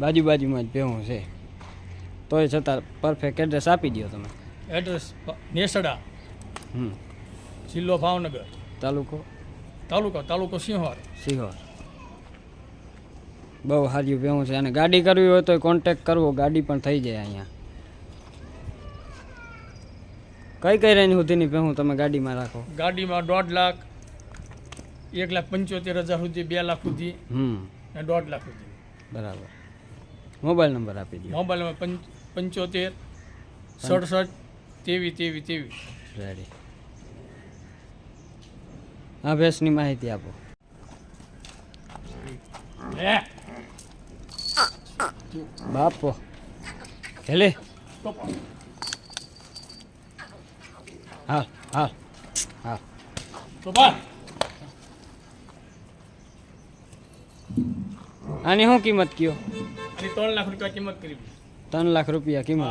બાજુ બાજુમાં જ ભેહું છે. તોય છતાં પરફેક્ટ એડ્રેસ આપી દો તમે. એડ્રેસ નેસડા. હમ. જિલ્લો ભાવનગર. તાલુકો? તાલુકો તાલુકો સિંહોર. સિંહોર. બહુ હાર્યું ભેહું છે. અને ગાડી કરવી હોય તો કોન્ટેક કરવો ગાડી પણ થઈ જાય અહીંયા. કઈ કઈ રેન્જ સુધીની ભેહું તમે ગાડીમાં રાખો? ગાડીમાં દોઢ લાખ એક લાખ પંચોતેર હજાર સુધી બે લાખ સુધી હમ. દોઢ લાખ સુધી. બરાબર. મોબાઈલ નંબર આપી દો મોબાઈલમાં પંચ પંચોતેર સડસઠ તેવી તેવી તેવી. રેડી હા ભેંસની માહિતી આપો. બાપો. હેલે. હા હા હા આની શું કિંમત કયો? અને ત્રણ લાખ રૂપિયા કિંમત કરી ત્રણ લાખ રૂપિયા કિંમત.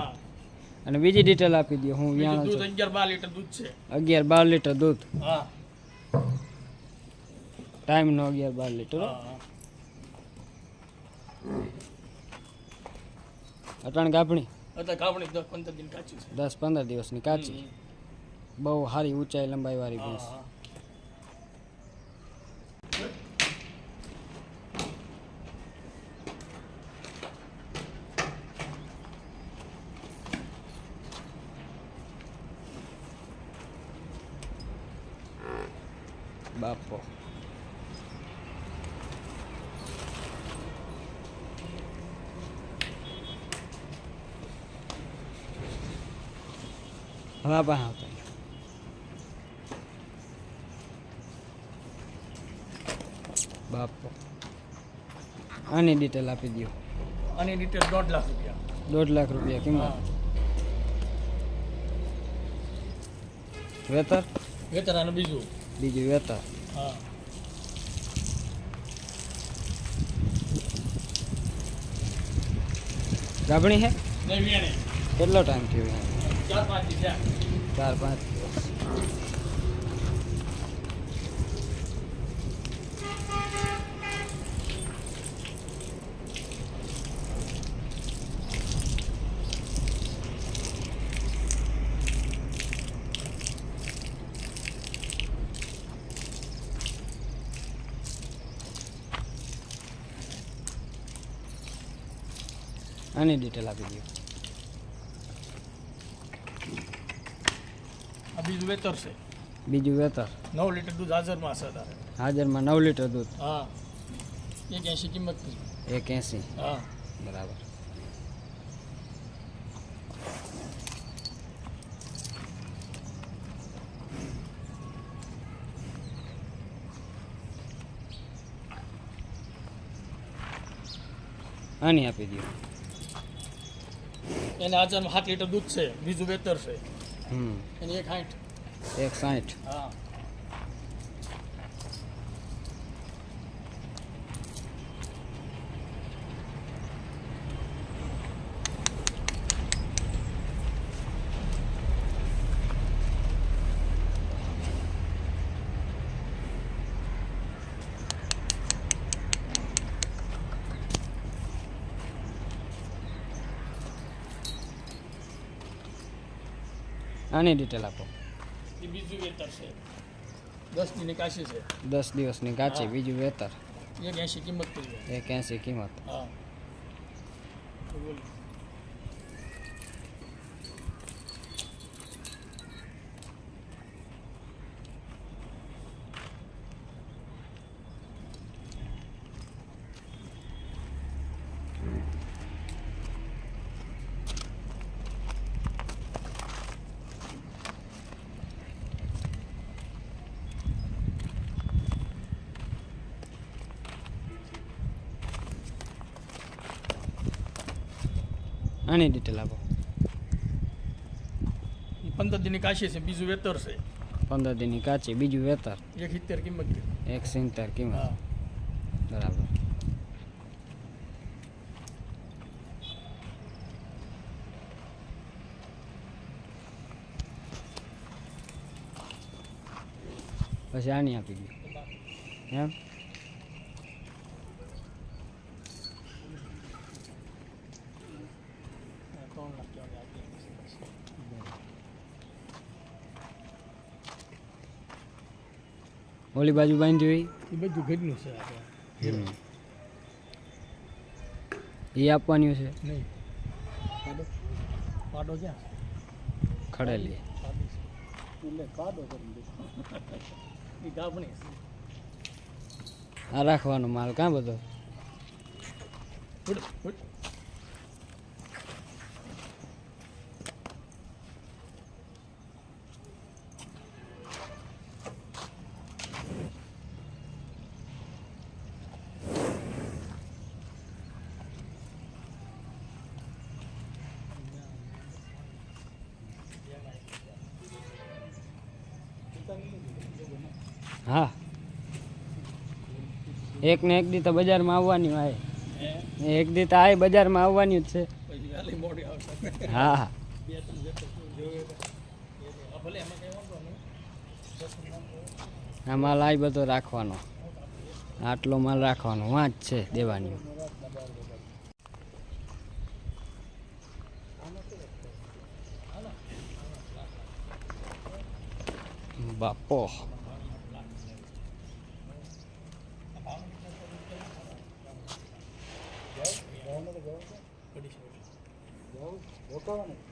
અને બીજી ડિટેલ આપી દો હું દૂધ અગિયાર બાર લીટર દૂધ છે. અગિયાર બાર લીટર દૂધ. હા. ટાઈમનો અગિયાર બાર લીટર. અટાણ અત્યારે કાપણી દસ પંદર દિન કાચી છે. દસ પંદર દિવસની કાચી. બહુ સારી ઊંચાઈ લંબાઈ વાળી ભેંસ. હા. બાપો હવા પાસે આવતો બાપો આની ડિટેલ આપી દો આની ડિટેલ દોઢ લાખ રૂપિયા દોઢ લાખ રૂપિયા કિંમત હા વેતર વેતરાનું બીજું બીજું વેતર હા. ગાભણી હે? કેટલો ટાઈમ થયો? ચાર પાંચ. આની ડિટેલ આપી દો આ બીજું વેતર છે. બીજું વેતર. નવ લીટર દૂધ હાજરમાં છે તારે. હાજરમાં નવ લીટર દૂધ. હા. એક એંસી કિંમત કરી એક એંસી હા. બરાબર. આની આપી દો એને હાજરમાં સાત લીટર દૂધ છે બીજું વેતર છે. એની એક સાઠ એક સાઠ. હા. આની ડિટેલ આપો. બીજું વેતર છે. દસની નિકાસી છે. દસ દિવસની કાચી બીજું વેતર. એક એસી કિંમત એક એસી કિંમત. હા. આની ડિટેલ આપો. પંદર દિનની કાશી છે બીજું વેતર છે. પંદર દિનની કાચી બીજું વેતર. એક સિત્તેર કિંમત એક સિત્તેર કિંમત. બરાબર. પછી આની આપી દો. એમ? ઓલી બાજુ બાંધી હોય એ બધું ઘરનું છે એ આપવાની છે. નહીં. પાડો. ક્યાં? ખડેલી. આ રાખવાનો માલ કાં બધો? હા. એક ને એક દી તો બજારમાં આવવાની હોય. એક દી તો આ બજારમાં આવવાની જ છે. હા. આ માલ આ બધો રાખવાનો. આટલો માલ રાખવાનો. વાંચ છે દેવાની. બાપો પડી છે